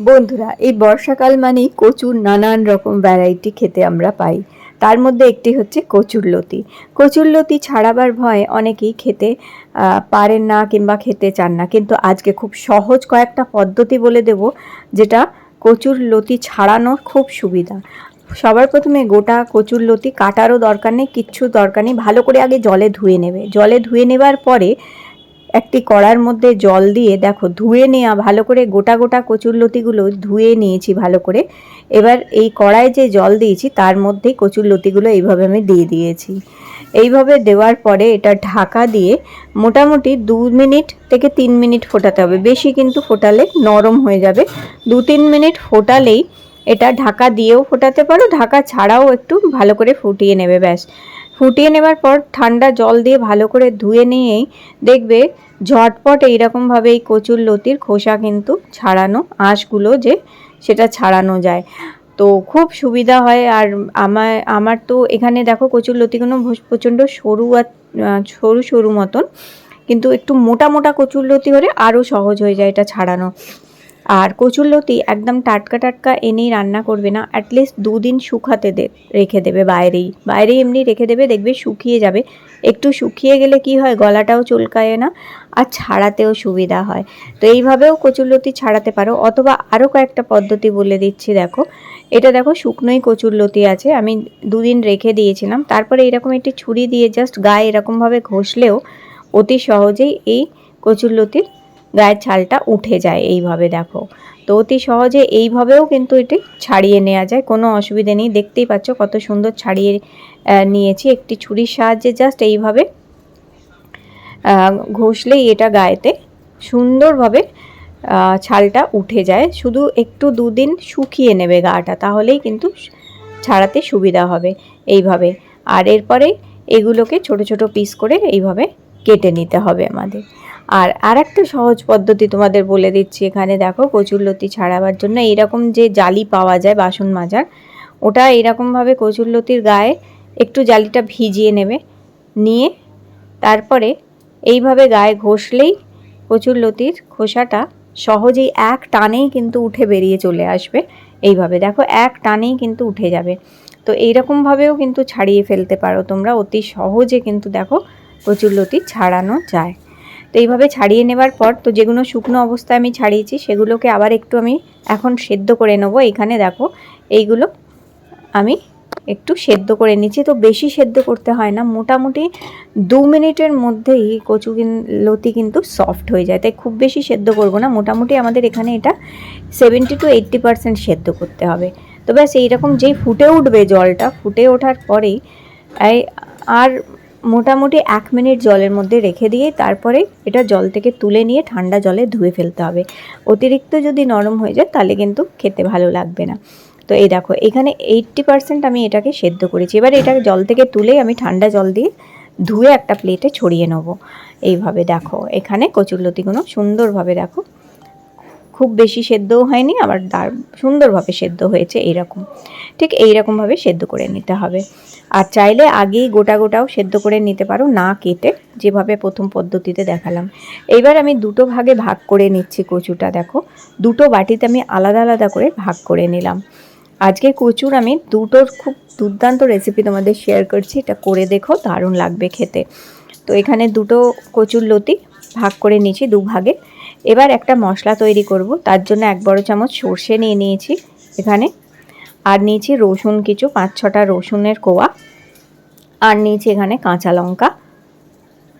বন্ধুরা, এই বর্ষাকাল মানেই কচুর নানান রকম ভ্যারাইটি খেতে আমরা পাই। তার মধ্যে একটি হচ্ছে কচুরলতি কচুরলতি ছাড়াবার ভয়ে অনেকেই খেতে পারেন না কিংবা খেতে চান না। কিন্তু আজকে খুব সহজ কয়েকটা পদ্ধতি বলে দেব, যেটা কচুর লতি ছাড়ানোর খুব সুবিধা। সবার প্রথমে গোটা কচুর লতি কাটারও দরকার নেই কিচ্ছু দরকার নেই। ভালো করে আগে জলে ধুয়ে নেবে। জলে ধুয়ে নেবার পরে একটি কড়ার মধ্যে জল দিয়ে, দেখো, ধুয়ে নেওয়া ভালো করে গোটা গোটা কচুরলতিগুলো ধুয়ে নিয়েছি ভালো করে। এবার এই কড়ায় যে জল দিয়েছি, তার মধ্যেই কচুরলতিগুলো এইভাবে আমি দিয়ে দিয়েছি। এইভাবে দেওয়ার পরে এটা ঢাকা দিয়ে মোটামুটি দু মিনিট থেকে তিন মিনিট ফোটাতে হবে। বেশি কিন্তু ফোটালে নরম হয়ে যাবে। দু তিন মিনিট ফোটালেই এটা ঢাকা দিয়েও ফোটাতে পারো, ঢাকা ছাড়াও একটু ভালো করে ফুটিয়ে নেবে, ব্যাস। ফুটিয়ে নেবার পর ঠান্ডা জল দিয়ে ভালো করে ধুয়ে নিয়েই দেখবে ঝটপট এইরকমভাবে এই কচুর লতির খোসা কিন্তু ছাড়ানো, আঁশগুলো যে সেটা ছাড়ানো যায়। তো খুব সুবিধা হয় আর আমার আমার তো এখানে দেখো কচুর লতিগুলো প্রচণ্ড সরু আর সরু সরু মতন। কিন্তু একটু মোটা মোটা কচুর লতি হলে আরও সহজ হয়ে যায় এটা ছাড়ানো। আর কচুরলতি একদম টাটকা টাটকা এনেই রান্না করবে না অ্যাটলিস্ট দুদিন শুকাতে দে, রেখে দেবে বাইরেই। বাইরেই এমনি রেখে দেবে, দেখবে শুকিয়ে যাবে। একটু শুকিয়ে গেলে কি হয়, গলাটাও চুলকায় না, আর ছাড়াতেও সুবিধা হয়। তো এইভাবেও কচুরলতি ছাড়াতে পারো। অথবা আরও কয়েকটা পদ্ধতি বলে দিচ্ছি, দেখো। এটা দেখো, শুকনোই কচুরলতি আছে, আমি দুদিন রেখে দিয়েছিলাম। তারপরে এরকম একটি ছুরি দিয়ে জাস্ট গায়ে এরকমভাবে ঘষলেও অতি সহজেই এই কচুরলতির গায়ের ছালটা উঠে যায় এইভাবে, দেখো। তো অতি সহজে এইভাবেও কিন্তু এটি ছাড়িয়ে নেওয়া যায়। কোনো অসুবিধে নেই। দেখতেই পাচ্ছ কত সুন্দর ছাড়িয়ে নিয়েছি একটি ছুরির সাহায্যে। জাস্ট এইভাবে ঘষলেই এটা গায়েতে সুন্দরভাবে ছালটা উঠে যায়। শুধু একটু দুদিন শুকিয়ে নেবে গাটা, তাহলেই কিন্তু ছাড়াতে সুবিধা হবে এইভাবে। আর এরপরে এগুলোকে ছোট ছোট পিস করে এইভাবে কেটে নিতে হবে আমাদের। আর আরেকটা সহজ পদ্ধতি তোমাদের বলে দিচ্ছি এখানে, দেখো কচুরলতি ছাড়াবার জন্য এইরকম যে জালি পাওয়া যায় বাসন মাজার, ওটা এরকমভাবে কচুরলতির গায়ে একটু জালিটা ভিজিয়ে নেবে, নিয়ে তারপরে এইভাবে গায়ে ঘষলেই কচুরলতির খোসাটা সহজেই এক টানেই কিন্তু উঠে বেরিয়ে চলে আসবে, এইভাবে, দেখো, এক টানেই কিন্তু উঠে যাবে। তো এইরকমভাবেও কিন্তু ছাড়িয়ে ফেলতে পারো তোমরা, অতি সহজে কিন্তু, দেখো কচুরলতি ছাড়ানো যায়। তো এইভাবে ছাড়িয়ে নেবার পর তো যেগুলো শুকনো অবস্থায় আমি ছাড়িয়েছি, সেগুলোকে আবার একটু আমি এখন সেদ্ধ করে নেব। এখানে দেখো, এইগুলো আমি একটু সেদ্ধ করে নিচ্ছি। তো বেশি সেদ্ধ করতে হয় না, মোটামুটি দু মিনিটের মধ্যেই কচু লতি কিন্তু সফট হয়ে যায়। তাই খুব বেশি সেদ্ধ করব না, মোটামুটি আমাদের এখানে এটা সেভেন্টি টু এইট্টি পারসেন্ট সেদ্ধ করতে হবে। তো ব্যাস, এইরকম যেই ফুটে উঠবে জলটা, ফুটে ওঠার পরেই আর মোটামুটি এক মিনিট জলের মধ্যে রেখে দিয়ে তারপরে এটা জল থেকে তুলে নিয়ে ঠান্ডা জলে ধুয়ে ফেলতে হবে। অতিরিক্ত যদি নরম হয়ে যায় তাহলে কিন্তু খেতে ভালো লাগবে না। তো এই দেখো, এখানে এইট্টি পার্সেন্ট আমি এটাকে সেদ্ধ করেছি। এবার এটাকে জল থেকে তুলে আমি ঠান্ডা জল দিয়ে ধুয়ে একটা প্লেটে ছড়িয়ে নেব। এইভাবে দেখো, এখানে কচুরলতিগুলো সুন্দরভাবে দেখো খুব বেশি সেদ্ধও হয়নি, আবার দার, সুন্দরভাবে সেদ্ধ হয়েছে এইরকম। ঠিক এইরকমভাবে সেদ্ধ করে নিতে হবে। আর চাইলে আগেই গোটা গোটাও সেদ্ধ করে নিতে পারো, না কেটে যেভাবে প্রথম পদ্ধতিতে দেখালাম। এইবার আমি দুটো ভাগে ভাগ করে নিচ্ছি কচুটা, দেখো। দুটো বাটিতে আমি আলাদা আলাদা করে ভাগ করে নিলাম। আজকে কচুর আমি দুটোর খুব দুর্দান্ত রেসিপি তোমাদের শেয়ার করছি, এটা করে দেখো, দারুণ লাগবে খেতে। তো এখানে দুটো কচুর লতি ভাগ করে নিয়েছি দু ভাগে এবার একটা মশলা তৈরি করব। তার জন্য এক বড় চামচ সর্ষে নিয়ে নিয়েছি এখানে। আর নিয়েছি রসুন, কিছু পাঁচ ছটা রসুনের কোয়া। আর নিয়েছি এখানে কাঁচা লঙ্কা।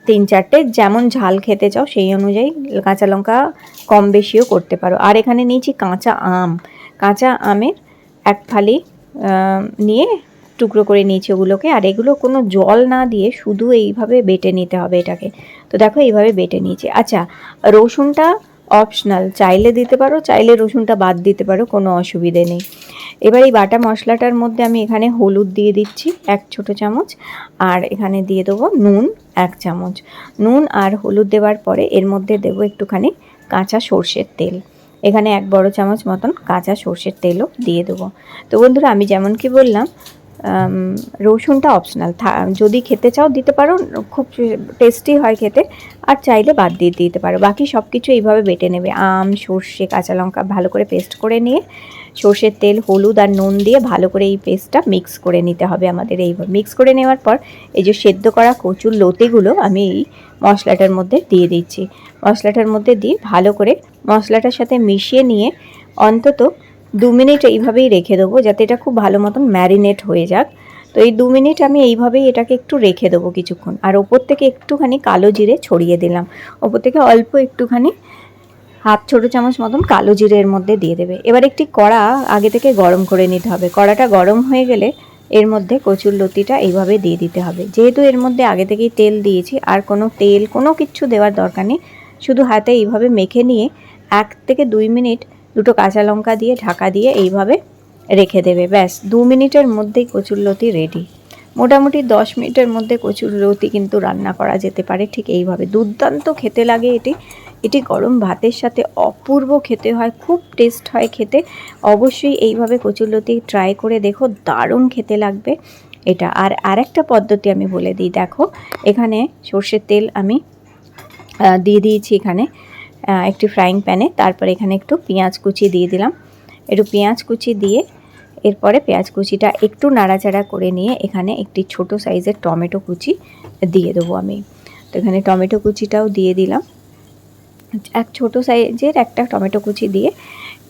তিন চারটে যেমন ঝাল খেতে চাও সেই অনুযায়ী কাঁচা লঙ্কা কম বেশিও করতে পারো। আর এখানে নিয়েছি কাঁচা আম। কাঁচা আমের এক ফালি নিয়ে টুকরো করে নিয়েছি ওগুলোকে। আর এগুলো কোনো জল না দিয়ে শুধু এইভাবে বেটে নিতে হবে এটাকে। তো দেখো এইভাবে বেটে নিয়েছি। আচ্ছা রসুনটা অপশনাল চাইলে দিতে পারো, চাইলে রসুনটা বাদ দিতে পারো, কোনো অসুবিধে নেই। এবার এই বাটা মশলাটার মধ্যে আমি এখানে হলুদ দিয়ে দিচ্ছি, এক ছোট চামচ। আর এখানে দিয়ে দেবো নুন, এক চামচ। নুন আর হলুদ দেওয়ার পরে এর মধ্যে দেবো একটুখানি কাঁচা সর্ষের তেল। এখানে এক বড় চামচ মতন কাঁচা সর্ষের তেলও দিয়ে দেবো। তো বন্ধুরা, আমি যেমন কি বললাম রসুনটা অপশনাল যদি খেতে চাও, দিতে পারো। খুব টেস্টি হয় খেতে। আর চাইলে বাদ দিয়ে দিতে পারো। বাকি সব কিছু এইভাবে বেটে নেবে। আম, সর্ষে, কাঁচা লঙ্কা ভালো করে পেস্ট করে নিয়ে, সর্ষের তেল, হলুদ আর নুন দিয়ে ভালো করে এই পেস্টটা মিক্স করে নিতে হবে আমাদের এইভাবে মিক্স করে নেওয়ার পর, এই যে সেদ্ধ করা কচুর লতিগুলো আমি এই মশলাটার মধ্যে দিয়ে দিচ্ছি। মশলাটার মধ্যে দিয়ে ভালো করে মশলাটার সাথে মিশিয়ে নিয়ে অন্তত দু মিনিট এইভাবেই রেখে দেবো যাতে এটা খুব ভালো মতন ম্যারিনেট হয়ে যাক। তো এই দু মিনিট আমি এইভাবেই এটাকে একটু রেখে দেবো কিছুক্ষণ। আর ওপর থেকে একটুখানি কালো জিরে ছড়িয়ে দিলাম। ওপর থেকে অল্প একটুখানি হাফ ছোটো চামচ মতন কালো জিরের মধ্যে দিয়ে দেবে। এবার একটি কড়া আগে থেকে গরম করে নিতে হবে। কড়াটা গরম হয়ে গেলে এর মধ্যে কচুর লতিটা এইভাবে দিয়ে দিতে হবে। যেহেতু এর মধ্যে আগে থেকেই তেল দিয়েছি, আর কোনো তেল, কোনো কিছু দেওয়ার দরকার নেই। শুধু হাতে এইভাবে মেখে নিয়ে এক থেকে দুই মিনিট দুটো কাঁচা লঙ্কা দিয়ে ঢাকা দিয়ে এইভাবে রেখে দেবে। ব্যাস, দু মিনিটের মধ্যেই কচুরলতি রেডি মোটামুটি দশ মিনিটের মধ্যে কচুরলতি কিন্তু রান্না করা যেতে পারে ঠিক এইভাবে। দুর্দান্ত খেতে লাগে এটি। এটি গরম ভাতের সাথে অপূর্ব খেতে হয়, খুব টেস্ট হয় খেতে। অবশ্যই এইভাবে কচুরলতি ট্রাই করে দেখো, দারুণ খেতে লাগবে এটা। আর আরেকটা পদ্ধতি আমি বলে দিই, দেখো, এখানে সর্ষের তেল আমি দিয়ে দিয়েছি এখানে। একটি ফ্রাইং প্যানে তারপর এখানে একটু পেঁয়াজ কুচি দিয়ে দিলাম। একটু পেঁয়াজ কুচি দিয়ে এরপরে পেঁয়াজ কুচিটা একটু নাড়াচাড়া করে নিয়ে এখানে একটি ছোট সাইজের টমেটো কুচি দিয়ে দেবো আমি। তো এখানে টমেটো কুচিটাও দিয়ে দিলাম। এক ছোট সাইজের একটা টমেটো কুচি দিয়ে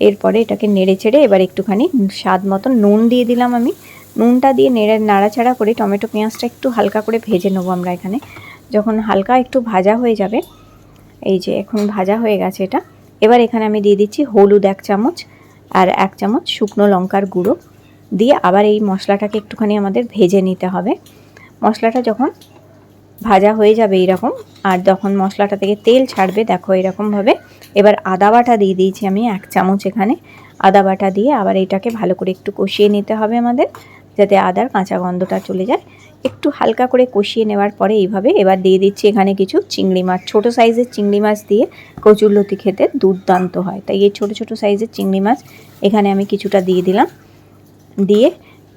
এরপরে এটাকে নেড়ে চেড়ে এবার একটুখানি স্বাদ মতন নুন দিয়ে দিলাম আমি। নুনটা দিয়ে নেড়ে নাড়াচাড়া করে টমেটো পেঁয়াজটা একটু হালকা করে ভেজে নেব আমরা এখানে। যখন হালকা একটু ভাজা হয়ে যাবে এই যে এখন ভাজা হয়ে গেছে এটা। এবার এখানে আমি দিয়ে দিচ্ছি হলুদ এক চামচ আর এক চামচ শুকনো লঙ্কার গুঁড়ো। দিয়ে আবার এই মশলাটাকে একটুখানি আমাদের ভেজে নিতে হবে। মশলাটা যখন ভাজা হয়ে যাবে এইরকম, আর যখন মশলাটা থেকে তেল ছাড়বে, দেখো এরকমভাবে এবার আদা বাটা দিয়ে দিয়েছি আমি এক চামচ এখানে। আদা বাটা দিয়ে আবার এটাকে ভালো করে একটু কষিয়ে নিতে হবে আমাদের, যাতে আদার কাঁচা গন্ধটা চলে যায়। একটু হালকা করে কষিয়ে নেওয়ার পরে এইভাবে এবার দিয়ে দিচ্ছি এখানে কিছু চিংড়ি মাছ। ছোটো সাইজের চিংড়ি মাছ দিয়ে কচুরলতি খেতে দুর্দান্ত হয়। তাই এই ছোটো ছোটো সাইজের চিংড়ি মাছ এখানে আমি কিছুটা দিয়ে দিলাম। দিয়ে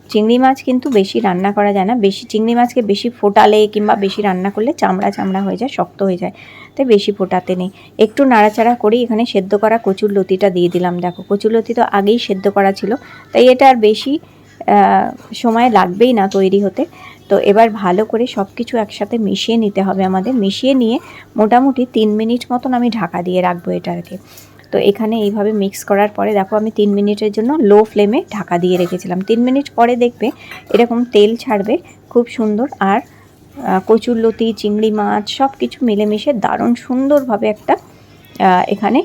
চিংড়ি মাছ কিন্তু বেশি রান্না করা যায় না। বেশি চিংড়ি মাছকে বেশি ফোটালে কিংবা বেশি রান্না করলে চামড়া চামড়া হয়ে যায়, শক্ত হয়ে যায়। তাই বেশি ফোটাতে নেই। একটু নাড়াচাড়া করেই এখানে সেদ্ধ করা কচুর লতিটা দিয়ে দিলাম। দেখো, কচুর লতি তো আগেই সেদ্ধ করা ছিল। তাই এটা আর বেশি সময় লাগবেই না তৈরি হতে। তো এবার ভালো করে সব কিছু একসাথে মিশিয়ে নিতে হবে আমাদের। মিশিয়ে নিয়ে মোটামুটি তিন মিনিট মতন আমি ঢাকা দিয়ে রাখব এটাকে। তো এখানে এইভাবে মিক্স করার পরে দেখো আমি তিন মিনিটের জন্য লো ফ্লেমে ঢাকা দিয়ে রেখেছিলাম। তিন মিনিট পরে দেখবে এরকম তেল ছাড়বে, খুব সুন্দর। আর কচুরলতি, চিংড়ি মাছ সব কিছু মিলেমিশে দারুণ সুন্দরভাবে একটা এখানে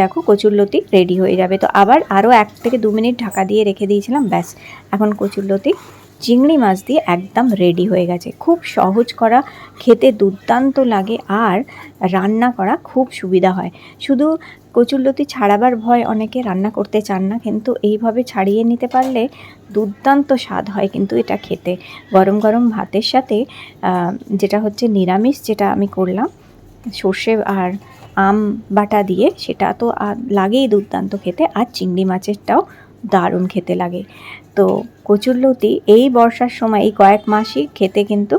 দেখো কচুরলতি রেডি হয়ে যাবে। তো আবার আরও এক থেকে দু মিনিট ঢাকা দিয়ে রেখে দিয়েছিলাম, ব্যাস। এখন কচুরলতি চিংড়ি মাছ দিয়ে একদম রেডি হয়ে গেছে। খুব সহজ করা, খেতে দুর্দান্ত লাগে আর রান্না করা খুব সুবিধা হয়। শুধু কচুরলতি ছাড়াবার ভয় অনেকে রান্না করতে চান না, কিন্তু এইভাবে ছাড়িয়ে নিতে পারলে দুর্দান্ত স্বাদ হয় কিন্তু এটা খেতে। গরম গরম ভাতের সাথে যেটা হচ্ছে নিরামিষ যেটা আমি করলাম, সর্ষে আর আম বাটা দিয়ে সেটা তো লাগেই দুর্দান্ত খেতে, আর চিংড়ি মাছেরটাও দারুণ খেতে লাগে। তো কচুরলতি এই বর্ষার সময়, এই কয়েক মাসই খেতে কিন্তু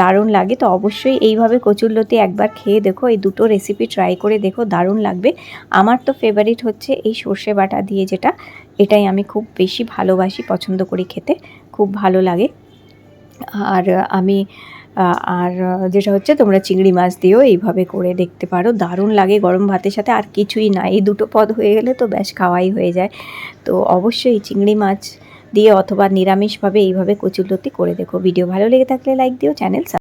দারুণ লাগে। তো অবশ্যই এইভাবে কচুরলতি একবার খেয়ে দেখো, এই দুটো রেসিপি ট্রাই করে দেখো, দারুণ লাগবে। আমার তো ফেভারিট হচ্ছে এই সর্ষে বাটা দিয়ে যেটা, এটাই আমি খুব বেশি ভালোবাসি, পছন্দ করি খেতে, খুব ভালো লাগে। আর আমি আর যেটা হচ্ছে তোমরা চিংড়ি মাছ দিয়েও এইভাবে করে দেখতে পারো। দারুণ লাগে গরম ভাতের সাথে, আর কিছুই না। এই দুটো পদ হয়ে গেলে তো ব্যাস খাওয়াই হয়ে যায়। তো অবশ্যই চিংড়ি মাছ দিয়ে অথবা নিরামিষভাবে এইভাবে কচুরলতি করে দেখো। ভিডিও ভালো লেগে থাকলে লাইক দিও, চ্যানেল